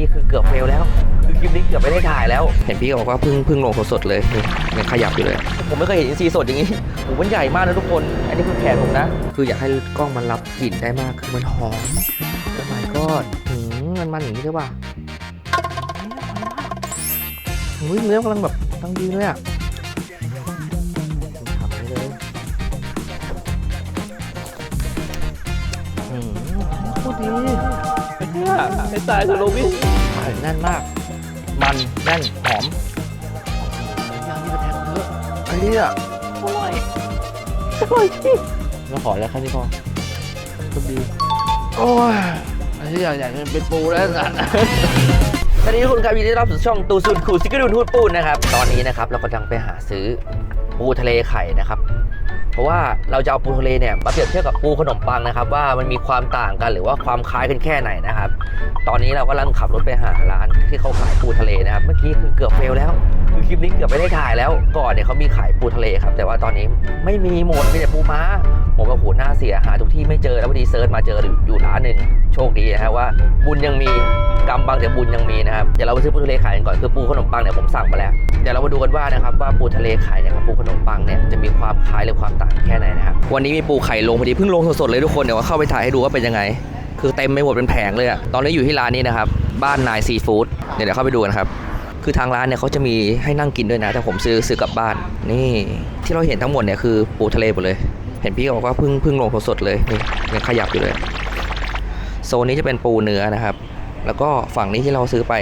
กี้คือเกือบเฟลแล้ว คือคลิปนี้เกือบไม่ได้ถ่ายแล้ว เห็นพี่ก็บอกว่าเพิ่งเพิ่งลงสดๆเลยนี่ยังขยับอยู่เลย ผมไม่เคยเห็นอินทรีย์สดอย่างนี้โอ้โหมันใหญ่มากนะทุกคน อันนี้คือแขนผมนะ คืออยากให้กล้องมันรับกลิ่นได้มากคือมันหอมโอ้ my god หืมมันมันอย่างนี้ใช่ป่ะอุ้ยเนื้อกำลังแบบกำลังดีเลยอะทำนี้เลยอืมโคตรดีเนี่ย ไอ้ตายกับโรบินแน่นมาก มันแน่นหอมย่างนี่มันแทนเยอะไอ้เนี่ยอร่อยอร่อยจริงเราขอแล้วแค่นี้พอโชคดีโอ้ยไอ้ที่อยากอยากเป็นปูแล้วสัตว์สวัสดีคุณครับยินดีต้อนรับสู่ช่องตูซุนคูซิกระดุนทูดปูนนะครับ ตอนนี้นะครับเรากำลังไปหาซื้อปูทะเลไข่นะครับ เพราะว่าเราจะเอาปูทะเลเนี่ยมาเปรียบเทียบกับปูขนมปังนะครับ ว่ามันมีความต่างกันหรือว่าความคล้ายกันแค่ไหนนะครับ ตอนนี้เรากำลังขับรถไปหาร้านที่เขาขายปูทะเลนะครับ เมื่อกี้คือเกือบเฟลแล้วคือคลิปนี้เกือบไม่ได้ถ่ายแล้วก่อนเนี่ยเขามีขายปูทะเลครับ แต่ว่าตอนนี้ไม่มีหมดมีแต่ปูม้า ผมว่าโหหน้าเสียหาทุกที่ไม่เจอแล้วพอดีเซิร์ชมาเจออยู่ร้านหนึ่งโชคดีนะฮะว่าบุญยังมีกรรมบางเดี๋ยวบุญยังมีนะครับเดี๋ยวเราไปซื้อปูทะเลขายกันก่อนคือปูขนมปังเนี่ยผมสั่งมาแล้วเดี๋ยวเรามาดูกันว่านะครับว่าปูทะเลขายเนี่ยกับปูขนมปังเนี่ยจะมีความคล้ายหรือความต่างแค่ไหนนะครับวันนี้มีปูไข่ลงพอดีเพิ่งลงสดๆเลยทุกคนเดี๋ยวว่าเข้าไปถ่ายให้ดูว่าเป็นยังไง คือเต็มไปหมดเป็นแผงเลยอะตอนนี้อยู่ที่ร้านนี้นะครับบ้านนายซีฟู้ดเดี๋ยวเดี๋ยวเข้าไปดูกันครับคือทางร้านเนี่ยเขาจะมีให้นั่งกินด้วยนะ แต่ผมซื้อซื้อกลับบ้านนี่ที่เราเห็นทั้งหมดเนี่ยคือปูทะเลหมดเลย เห็นพี่บอกว่าเพิ่งเพิ่งลงสดๆเลยนี่ยังขยับอยู่เลยโซนนี้จะเป็นปูเนื้อนะครับ แล้วก็ฝั่งนี้ที่เราซื้อไป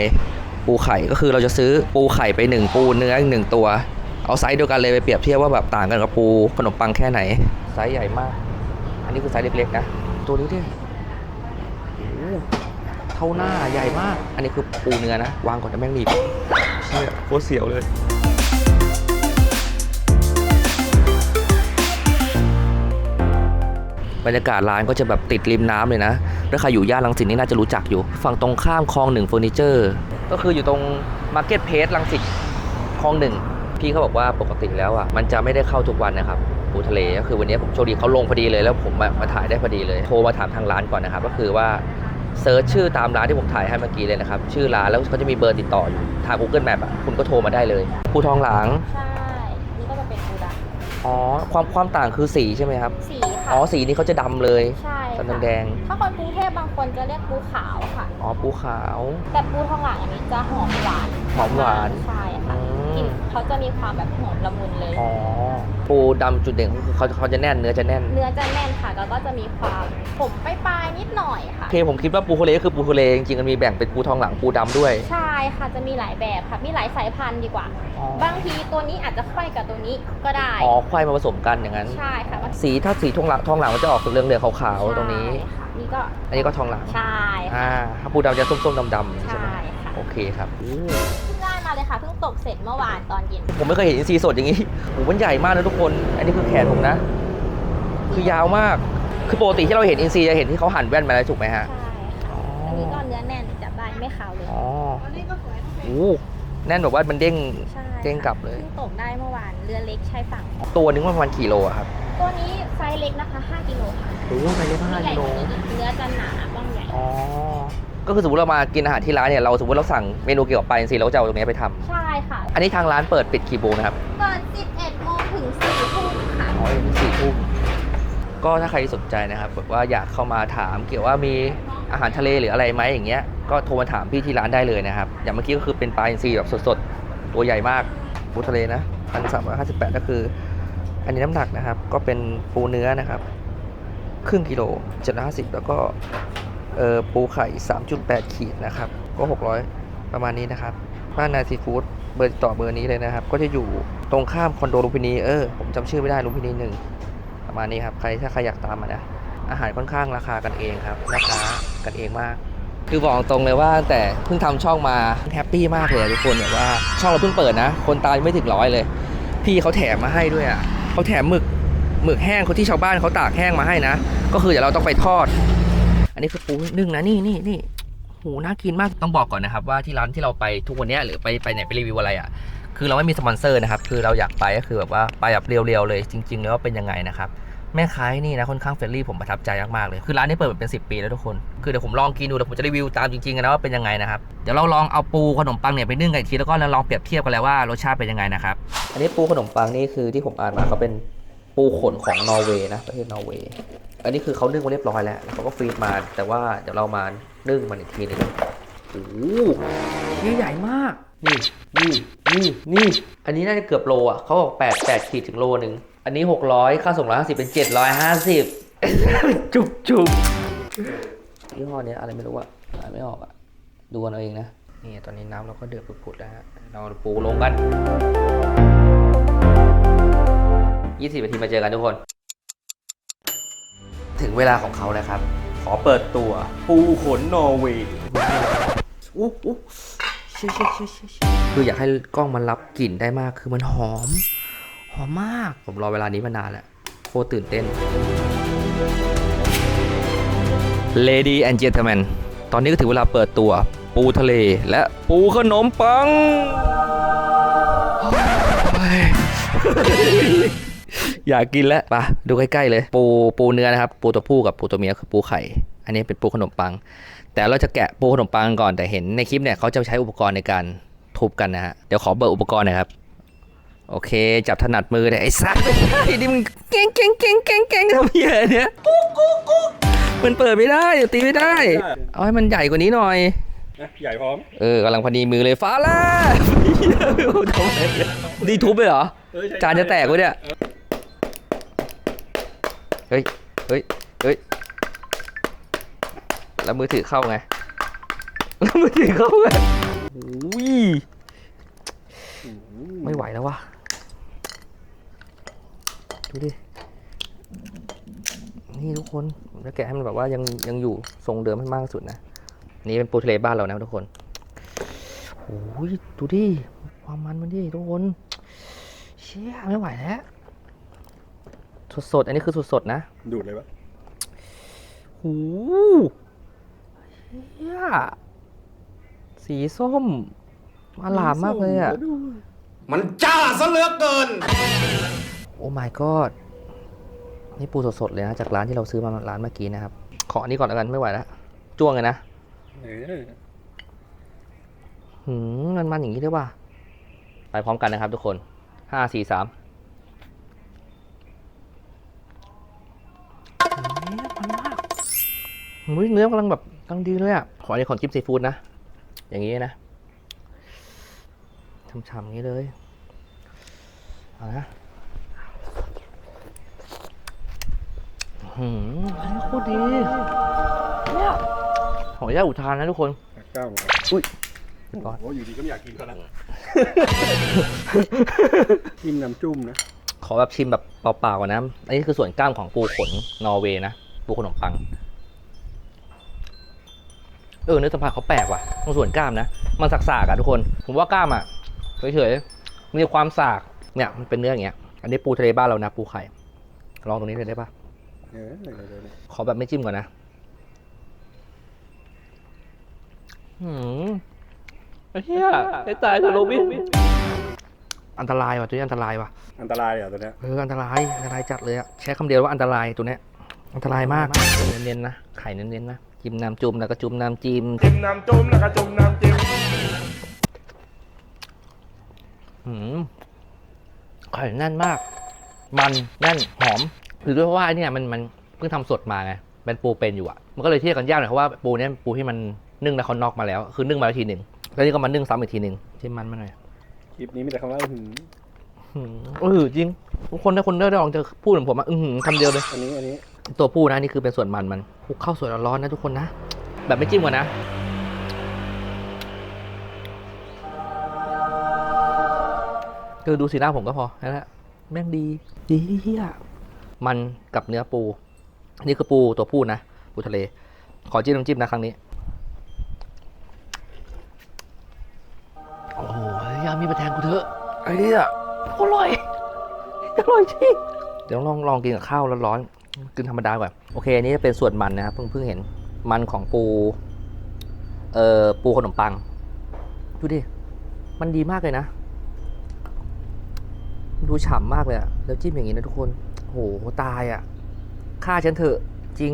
ปูไข่ก็คือเราจะซื้อปูไข่ไปหนึ่งปูเนื้ออีกหนึ่งตัว เอาไซส์เดียวกันเลยไปเปรียบเทียบว่าแบบต่างกันกับปูขนมปังแค่ไหนไซส์ใหญ่มาก อันนี้คือไซส์เล็กๆนะตัวนี้ดิโอ้โหเท่าหน้าใหญ่มาก อันนี้คือปูเนื้อนะ วางก่อนจะแม่งหนีบเชี่ยโคตรเสียวเลย บรรยากาศร้านก็จะแบบติดริมน้ำเลยนะถ้าใครอยู่ย่านรังสิตนี่น่าจะรู้จักอยู่ ฝั่งตรงข้ามคลองหนึ่งเฟอร์นิเจอร์ก็คืออยู่ตรงมาร์เก็ตเพ e รังสิตคลองหนึ่งพี่เขาบอกว่าปกติแล้วอะมันจะไม่ได้เข้าทุกวันนะครับปูทะเลก็คือวันนี้ผมโชคดีเขาลงพอดีเลยแล้วผมมามาถ่ายได้พอดีเลยโทรมาถามทางร้านก่อนนะครับ ก็คือว่าเซิร์ชชื่อตามร้านที่ผมถ่ายให้เมื่อกี้เลยนะครับ ชื่อร้านแล้วเขาจะมีเบอร์ติดต่ออยู่ทาง Google Map อะคุณก็โทรมาได้เลยปูทองหลางใช่นี่ก็จะเป็นปูดอ๋อความความต่างคือสีใช่ไหมครับำสี ค่ะ อ๋อสีนี้เขาจะดำเลยใช่สันค่ะแดง ถ้าคนกรุงเทพบางคนจะเรียกปูขาวค่ะ อ๋อปูขาว แต่ปูทองหลางอันนี้จะหอมหวานหอมหวาน ใช่ค่ะอืมกลิ่นเขาจะมีความแบบหอมละมุนเลย อ๋อปูดำจุดเด่นคือเขาเขาจะแน่นเนื้อจะแน่น เนื้อจะแน่นค่ะแล้วก็จะมีความผมปลายๆนิดหน่อยค่ะ โอเคผมคิดว่าปูทะเลก็คือปูทะเลจริงๆมันมีแบ่งเป็นปูทองหลังปูดำด้วย ใช่ค่ะจะมีหลายแบบค่ะ มีหลายสายพันธุ์ดีกว่า บางทีตัวนี้อาจจะค่อยกับตัวนี้ก็ได้ อ๋อควายมาผสมกันอย่างนั้น ใช่ค่ะสีถ้าสีทองหลังทองหลังมันจะออกเรื่องเหลืองๆขาวๆตรงนี้ ใช่ค่ะนี่ก็อันนี้ก็ทองหลังใช่ค่ะอ่าถ้าปูดำจะส้มๆดำๆใช่ใช่ไหมค่ะโอเคครับอู้เพิ่งได้มาเลยค่ะเพิ่งตกเสร็จเมื่อวานตอนเย็นผมไม่เคยเห็นอินทรีย์สดอย่างนี้โอ้โหมันใหญ่มากนะทุกคน อันนี้คือแขนผมนะ คือยาวมาก คือปกติที่เราเห็นอินทรีย์จะเห็นที่เขาหั่นแว่นมาแล้วถูกไหมฮะ ใช่ค่ะอ๋ออันนี้ก็เนื้อแน่นจับได้ไม่ขาวเลย อ๋อโอ้แน่นแบบว่ามันเด้งใช่ เด้งกลับเลยเพิ่งตกได้เมื่อวานเรือเล็กชายฝั่ง ตัวนึงประมาณกี่โลอะครับตัวนี้ไซส์เล็กนะคะ 5กิโลค่ะโอ้โหไปเล็กมีห้าใหญ่กิโลกว่านี้อีกเนื้อจะหนาบ้างใหญ่อ๋อก็คือสมมติเรามากินอาหารที่ร้านเนี่ยเราสมมติเราสั่งเมนูเกี่ยวกับปลาอินทรีย์เราก็จะเอาตรงนี้ไปทำใช่ค่ะอันนี้ทางร้านเปิดปิดกี่โมงนะครับเปิด11โมงถึง4ทุ่มค่ะอ๋อถึงสี่ทุ่มก็ถ้าใครสนใจนะครับแบบว่าอยากเข้ามาถามเกี่ยวว่ามีอาหารทะเลหรืออะไรไหมอย่างเงี้ยก็โทรมาถามพี่ที่ร้านได้เลยนะครับอย่างเมื่อกี้ก็คือเป็นปลาอินทรีย์แบบสดๆ ตัวใหญ่มากปูทะเลนะพันสามร้อยห้าสิบแปดก็คือ อันนี้น้ำหนักนะครับ ก็เป็นปูเนื้อนะครับ ครึ่งกิโลเจ็ดห้าสิบแล้วก็ปูไข่สามจุดแปดขีดนะครับ ก็หกร้อยประมาณนี้นะครับบ้านนาซีฟู้ดเบอร์ต่อเบอร์นี้เลยนะครับ ก็จะอยู่ตรงข้ามคอนโดลุมพินีเออผมจำชื่อไม่ได้ลุมพินีหนึ่งประมาณนี้ครับใครถ้าใครอยากตามมานะอาหารค่อนข้างราคากันเองครับราคากันเองมาก คือบอกตรงเลยว่าแต่เพิ่งทำช่องมาแฮปปี้มากเลยอะทุกคนแบบว่าช่องเราเพิ่งเปิดนะ คนตายังไม่ถึงร้อยเลย พี่เขาแถมมาให้ด้วยอะเขาแถมหมึกหมึกแห้งคนที่ชาวบ้านเขาตากแห้งมาให้นะ ก็คือเดี๋ยวเราต้องไปทอด อันนี้คือปูนึ่งนะนี่นี่นี่โหน่ากินมากต้องบอกก่อนนะครับ ว่าที่ร้านที่เราไปทุกวันนี้หรือไปไปไหนไปรีวิวอะไรอะคือเราไม่มีสปอนเซอร์นะครับ คือเราอยากไปก็คือแบบว่าไปแบบเรียวๆเลย จริงๆแล้วเป็นยังไงนะครับ แม่ค้าที่นี่นะค่อนข้างเฟรนลี่ผมประทับใจมากๆเลย คือร้านนี้เปิดมาเป็น 10 ปีแล้วทุกคน คือเดี๋ยวผมลองกินดูเดี๋ยวผมจะรีวิวตามจริงๆกันนะว่าเป็นยังไงนะครับ เดี๋ยวเราลองเอาปูขนมปังเนี่ยไปนึ่งกันอีกทีแล้วก็ลองเปรียบเทียบกันแล้วว่ารสชาติเป็นยังไงนะครับ อันนี้ปูขนมปังนี่คือที่ผมอ่านมาเขาเป็นปูขนของนอร์เวย์นะประเทศนอร์เวย์ อันนี้คือเขานึ่งมาเรียบร้อยแล้วแล้วเขาก็ฟรีซมา แต่ว่าเดี๋ยวเรามานึ่งมันอีกทีหนึงโอ้โหชิ้นใหญ่มากนี่นี่นี่นี่อันนี้น่าจะเกือบโลอะเขาบอกแปดแปดขีดถึงโลหนึ่ง อันนี้หกร้อยค่าส่งร้อยห้าสิบเป็นเจ็ดร้อยห้าสิบจุกจุกยี่ห้อเนี้ยอะไรไม่รู้อะอ่านไม่ออกอะดูกันเอาเองนะ นี่ตอนนี้น้ำเราก็เดือดปุดๆแล้วฮะ เราเอาปูลงกันยี่สิบนาทีมาเจอกันทุกคน ถึงเวลาของเขาแล้วครับ ขอเปิดตัวปูขนนอร์เวย์อู้อู้เชี่ยเชี่ยเชี่ยเชี่ยเชี่ยคืออยากให้กล้องมันรับกลิ่นได้มากคือมันหอมห อมมาก ผมรอเวลานี้มานานแล้ว โคตรตื่นเต้น Lady and Gentlemen ตอนนี้ก็ถึงเวลาเปิดตัว ปูทะเลและปูขนมปัง อยากกินแล้วไปะดูใกล้ๆเลย ปูปูเนื้อนะครับ ปูตัวผู้กับปูตัวเมียคือปูไข่ อันนี้เป็นปูขนมปัง แต่เราจะแกะปูขนมปังก่อนแต่เห็นในคลิปเนี่ยเขาจะใช้อุปกรณ์ในการทุบกันนะฮะ เดี๋ยวขอเบิกอุปกรณ์น่อยครับ โอเค จับถนัดมือเลยไอ้สัสไม่ได้ดิมึงเก่งเก่งเก่งเก่งเก่งทำเหี้ยเนี่ยมันเปิดไม่ได้ตีไม่ได้ เอาให้มันใหญ่กว่านี้หน่อยนะใหญ่พร้อม เออกำลังพอดีมือเลยฟ้าล่าทำไมเนี่ยนี่ทุบไปเหรอ จานจะแตกวะเนี่ย เฮ้ย เฮ้ย เฮ้ย แล้วมือถือเข้าไง แล้วมือถือเข้าไงอุ้ยไม่ไหวแล้ววะ ดูดิ นี่ทุกคนผมจะแกะให้มันแบบว่ายังยังอยู่ทรงเดิมให้มากที่สุดนะ นี่เป็นปูทะเลบ้านเรานะทุกคนโอ้ยดูดิ ความมันมันดิทุกคน เชี่ยไม่ไหวแล้วสดๆอันนี้คือสดๆนะ ดูดเลยปะหูเชี่ยสีส้มอลามมากเลยอะ มันจ้าซะเหลือเกิน โอ้ my god นี่ปูสดๆเลยนะ จากร้านที่เราซื้อมาร้านเมื่อกี้นะครับ ขออันนี้ก่อนแล้วกันไม่ไหวแล้วจ้วงเลยนะเออหืมมันมันอย่างนี้ด้วยว่ะไปพร้อมกันนะครับทุกคนห้าสี่สามมันมากหุ้ยเนื้อกำลังแบบกำลังดีเลยอะ ขอในของจิ้มซีฟู้ดนะ อย่างนี้นะช่ำๆอย่างนี้เลย เอานะ หืมอันนี้โคตรดีเนี่ยขออนุญาตอุทานนะทุกคนก้าวมอุ้ยโอ้โหอยู่ดีก็ไม่อยากกินเขาละจิ้มน้ำจุ่มนะ ขอแบบชิมแบบเปล่าๆก่อนนะ อันนี้คือส่วนกล้ามของปูขนนอร์เวย์นะ ปูขนมปัง เออเนื้อสัมผัสเขาแปลกว่ะตรงส่วนกล้ามนะ มันสักๆอะทุกคน ผมว่ากล้ามอะเฉยๆ มีความสาก เนี่ยมันเป็นเนื้ออย่างเงี้ย อันนี้ปูทะเลบ้านเรานะปูไข่ ลองตรงนี้เลยได้ปะ เออเดี๋ยวเดี๋ยวเดี๋ยวขอแบบไม่จิ้มก่อนนะหืมไอ้เหี้ยไอ้ตายจะโรบินอันตรายว่ะตัวนี้อันตรายว่ะอันตรายเหรอะตัวเนี้ยเอออันตรายอันตรายจัดเลยอะใช้คำเดียวว่าอันตรายตัวเนี้ยอันตรายมากเน้นๆนะไข่เน้นๆนะจิ้มน้ำจุ่มแล้วก็จุ่มน้ำจิ้มจิ้มน้ำจุ่มแล้วก็จุ่มน้ำจิ้มหืมไข่แน่นมาก มันแน่นหอม หรือด้วยเพราะว่าไอ้เนี่ยมันมันเพิ่งทำสดมาไงเป็นปูเป็นอยู่อะมันก็เลยเทียบกันยากหน่อยเพราะว่าปูเนี่ยปูที่มันนึ่งแล้วเขาน็อกมาแล้วคือนึ่งมาแล้วทีหนึ่งแล้วนี่ก็มานึ่งซ้ำอีกทีหนึ่งจิ้มมันมาหน่อยคลิปนี้มีแต่คำว่าอื้อหือหืมเออจริงทุกคนถ้าคนได้ลองจะพูดเหมือนผมอะอือหือคำเดียวเลยอันนี้อันนี้ ตัวผู้นะนี่คือเป็นส่วนมันมันคลุกข้าวสวยร้อนๆนะทุกคนนะแบบไม่จิ้มก่อนนะคือดูสีหน้าผมก็พอนั่นแหละแม่งดีดีเฮีย มันกับเนื้อปู นี่คือปูตัวผู้นะปูทะเล ขอจิ้มน้ำจิ้มนะครั้งนี้โอ้โหยามีมาแทงกูเถอะไอ้เนี่ยอร่อยอร่อยจริงเดี๋ยวลองลองกินกับข้าวร้อนๆกินธรรมดาก่อนโอเคอันนี้จะเป็นส่วนมันนะครับเพิ่งเพิ่งเห็นมันของปูเอ่อปูขนมปังดูดิมันดีมากเลยนะ ดูฉ่ำมากเลยอะแล้วจิ้มอย่างนี้นะทุกคน โหตายอะฆ่าฉันเถอะจริง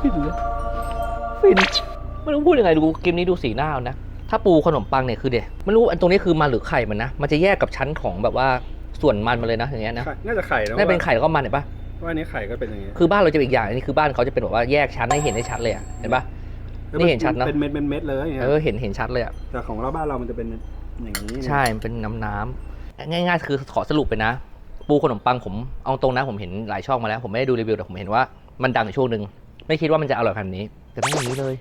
ฟินเลยฟินไม่รู้พูดยังไงดูเกมนี้ดูสีหน้าเอานะ ถ้าปูขนมปังเนี่ยคือเด็ไม่รู้อันตรงนี้คือมันหรือไข่มันนะ มันจะแยกกับชั้นของแบบว่าส่วนมันมาเลยนะอย่างเงี้ยนะไข่น่าจะไข่นะน่าเป็นไข่แล้วก็มันเห็นปะว่าอันนี้ไข่ก็เป็นอย่างเงี้ยคือบ้านเราจะเป็นอีกอย่างอันนี้คือบ้านเขาจะเป็นแบบว่าแยกชั้นให้เห็นได้ชัดเลยอะเห็นปะ นี่เห็นชัดนะเป็นเม็ดเป็นเม็ดเลยอย่างเงี้ยเออเห็นเห็นชัดเลยอะแต่ของเราบ้านเรามันจะเป็นอย่างนี้ใช่มันเป็นน้ำน้ำง่ายๆ คือขอสรุปไปนะ ปูขนมปังผมเอาตรงนะผมเห็นหลายช่องมาแล้ว ผมไม่ได้ดูรีวิวแต่ผมเห็นว่ามันดังอยู่ช่วงหนึ่งไม่คิดว่ามันจะอร่อยขนาดนี้ แต่ไม่อย่างนี้เลย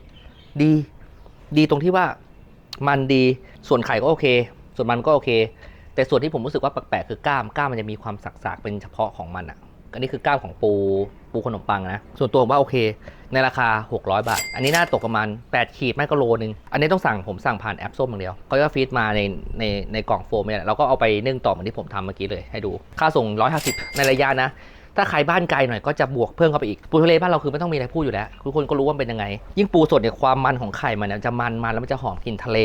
ดี ดีตรงที่ว่ามันดีส่วนไข่ก็โอเค ส่วนมันก็โอเค แต่ส่วนที่ผมรู้สึกว่าแปลกๆคือกล้ามกล้ามมันจะมีความสักๆเป็นเฉพาะของมันอะอันนี้คือกล้ามของปูปูขนมปังนะส่วนตัวผมว่าโอเค ในราคา 600 บาท อันนี้น่าตกประมาณ 8 ขีดไม่ก็โลนึง อันนี้ต้องสั่งผมสั่งผ่านแอปส้มอย่างเดียวเขาจะฟีดมาในในในกล่องโฟมเนี่ยเราก็เอาไปนึ่งต่อเหมือนที่ผมทำเมื่อกี้เลยให้ดู ค่าส่ง 150 ในระยะนะ ถ้าใครบ้านไกลหน่อยก็จะบวกเพิ่มเข้าไปอีก ปูทะเลบ้านเราคือไม่ต้องมีอะไรพูดอยู่แล้ว ทุกคนก็รู้ว่าเป็นยังไง ยิ่งปูสดเนี่ยความมันของไข่มันเนี่ยจะมันมันแล้วมันจะหอมกลิ่นทะเล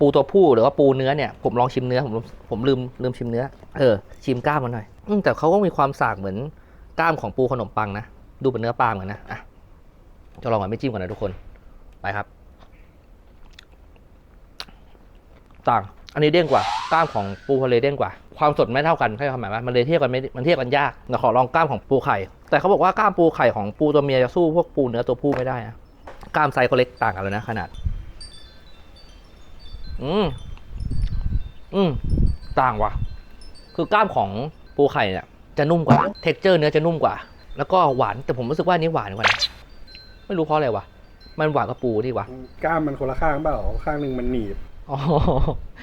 ปูตัวผู้หรือว่าปูเนื้อเนี่ยผมลองชิมเนื้อผมผมลืมลืมชิมเนื้อ เออชิมกล้ามมันหน่อยแต่เขาก็มีความสากเหมือนกล้ามของปูขนมปังนะ ดูเป็นเนื้อปลาเหมือนนะอะ จะลองก่อนไม่จิ้มก่อนนะทุกคน ไปครับ ต่าง อันนี้เด้งกว่ากล้ามของปูทะเลเด้งกว่า ความสดไม่เท่ากันใช่ความหมายว่ามันเลยเทียบกันไม่ มันเทียบกันยากเราขอลองกล้ามของปูไข่ แต่เขาบอกว่ากล้ามปูไข่ของปูตัวเมียจะสู้พวกปูเนื้อตัวผู้ไม่ได้นะ กล้ามไซส์ก็เล็กต่างกันแล้วนะขนาด อืม อืม ต่างว่ะ คือกล้ามของปูไข่เนี่ยจะนุ่มกว่า เท็กเจอร์เนื้อจะนุ่มกว่า แล้วก็หวาน แต่ผมรู้สึกว่าอันนี้หวานกว่านะ ไม่รู้เพราะอะไรวะ มันหวานกับปูดีวะกล้ามมันคนละข้างเปล่า ข้างหนึ่งมันหนีบ อ๋อ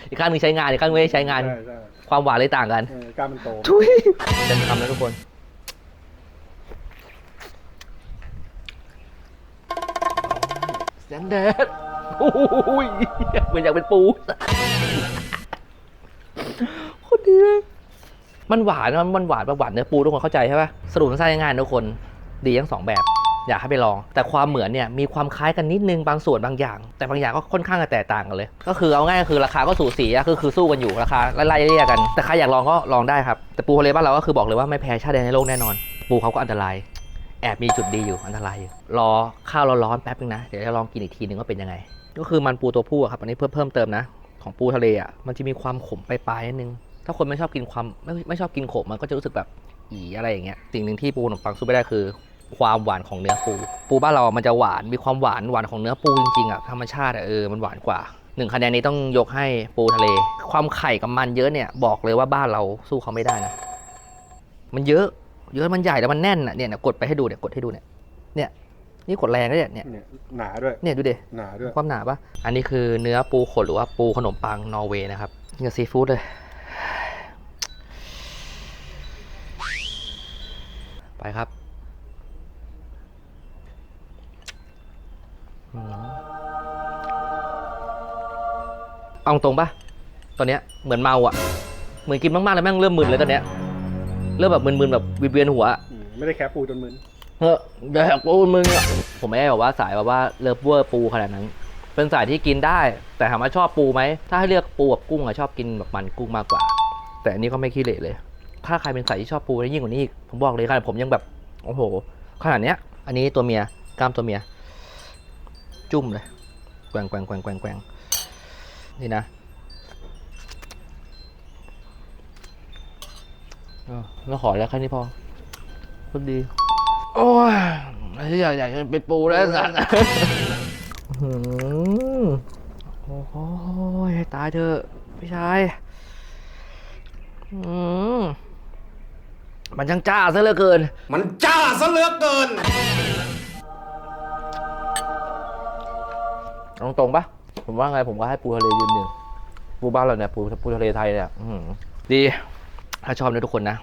อีกข้างหนึงใช้งาน อีกข้างไม่ได้ใช้งาน ใช่ใช่ความหวานเลยต่างกัน เออกล้ามมันโต ทุยเต็มคำแล้วทุกคนเสียงแดดโอ้ยเหมือนอยากเป็นปู โคตรดีเลย มันหวานนะมันหวานแบบหวานเนื้อปูทุกคนเข้าใจใช่ปะสรุปสั้นๆง่ายๆทุกคน ดีทั้งสองแบบ อยากให้ไปลอง แต่ความเหมือนเนี่ยมีความคล้ายกันนิดนึงบางส่วนบางอย่าง แต่บางอย่างก็ค่อนข้างจะแตกต่างกันเลย ก็คือเอาง่ายก็คือราคาก็สูสีอะก็คือสู้กันอยู่ราคาไล่เรียกกัน แต่ใครอยากลองก็ลองได้ครับ แต่ปูทะเลบ้านเราก็คือบอกเลยว่าไม่แพ้ชาติใดในโลกแน่นอน ปูเขาก็อันตราย แอบมีจุดดีอยู่อันตรายอยู่รอข้าวร้อนๆแป๊บนึงนะเดี๋ยวจะลองกินอีกทีนึงว่าเป็นยังไง ก็คือมันปูตัวผู้อะครับอันนี้เพิ่มเพิ่มเติมนะ ของปูทะเลอะมันจะมีความขมปลายๆนิดนึงถ้าคนไม่ชอบกินความไม่ไม่ชอบกินขมมันก็จะรู้สึกแบบอีอะไรอย่างเงี้ยสิ่งหนึ่งที่ปูขนมปังสู้ไม่ได้คือ ความหวานของเนื้อปู ปูบ้านเราอะมันจะหวานมีความหวานหวานของเนื้อปูจริงๆอะธรรมชาติอะเออมันหวานกว่าหนึ่งคะแนนนี้ต้องยกให้ปูทะเล ความไข่กับมันเยอะเนี่ยบอกเลยว่าบ้านเราสู้เขาไม่ได้นะ มันเยอะ เยอะมันใหญ่แล้วมันแน่นอะเนี่ยเนี่ยกดไปให้ดูเนี่ยกดให้ดูเนี่ย เนี่ยนี่กดแรงนะเนี่ยเนี่ยเนี่ยหนาด้วย เนี่ยดูดิหนาด้วย ความหนาปะอันนี้คือเนื้อปูขดหรือว่าปูขนมปังนอร์เวย์นะครับกินกับซีฟู้ดเลย ไปครับอืม เอาตรงปะตอนเนี้ยเหมือนเมาอะ เหมือนกินมากๆแล้วแม่งเริ่มมึนเลยตอนเนี้ย เริ่มแบบมึนๆแบบวิเวียนหัวอะอืมไม่ได้แคปปูจนมึนเฮ้ยแดกปูมึงอะผมไม่ได้แบบว่าสายแบบว่าเลิฟเวอร์ปูขนาดนั้น เป็นสายที่กินได้ แต่ถามว่าชอบปูไหม ถ้าให้เลือกปูกับกุ้งอะชอบกินแบบมันกุ้งมากกว่า แต่อันนี้ก็ไม่ขี้เหร่เลย ถ้าใครเป็นสายที่ชอบปูได้ยิ่งกว่านี้อีก ผมบอกเลยขนาดผมยังแบบ โอ้โห ขนาดเนี้ย อันนี้ตัวเมีย กล้ามตัวเมีย จุ่มเลยแกว่งแกว่งแกว่งแกว่งแกว่งนี่นะเออแล้วขอแล้วแค่นี้พอก็ดี โอ้ยไอ้ที่อยากอยากจะเป็นปูแล้วสัตว์อื้อหือโอ้โหให้ตายเถอะพี่ชายอืมมันช่างจ้าซะเหลือเกิน มันจ้าซะเหลือเกิน ตรงตรงๆปะผมว่าไงผมก็ให้ปูทะเลยืนหนึ่งปูบ้านเราเนี่ยปูปูทะเลไทยเนี่ยอืดีถ้าชอบนะทุกคนนะ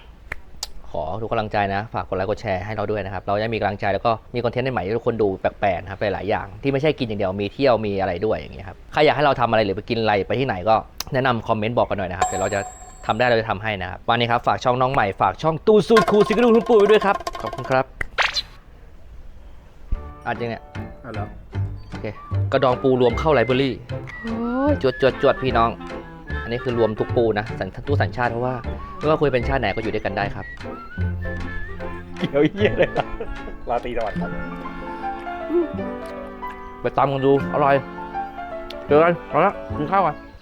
ขอทุกกำลังใจนะ ฝากกดไลค์กดแชร์ให้เราด้วยนะครับ เราจะมีกำลังใจแล้วก็มีคอนเทนต์ใหม่ให้ทุกคนดูแปลกๆนะครับหลายๆอย่าง ที่ไม่ใช่กินอย่างเดียวมีเที่ยวมีอะไรด้วยอย่างเงี้ยครับใครอยากให้เราทำอะไรหรือไปกินอะไรไปที่ไหนก็แนะนำคอมเมนต์บอกกันหน่อยนะครับเดี๋ยวเราจะทำได้เราจะทำให้นะครับวันนี้ครับฝากช่องน้องใหม่ฝากช่องตูซูดคูซิกดูคุณปู่ไว้ด้วยครับขอบคุณครับอัดยังเนี่ยอะแล้วโอ เคกระดองปูรวมเข้าไลบรารีจวดจวดจวดพี่น้อง อันนี้คือรวมทุกปูนะสัญทุกสัญชาติเพราะว่าไม่ว่าคุยเป็นชาติไหนก็อยู่ด้วยกันได้ครับ เกี่ยวเยี่ยเลยลาตรีสวัสดิ์ครับไปตามกันดู อร่อย เจอกันเอาละกินข้าวกัน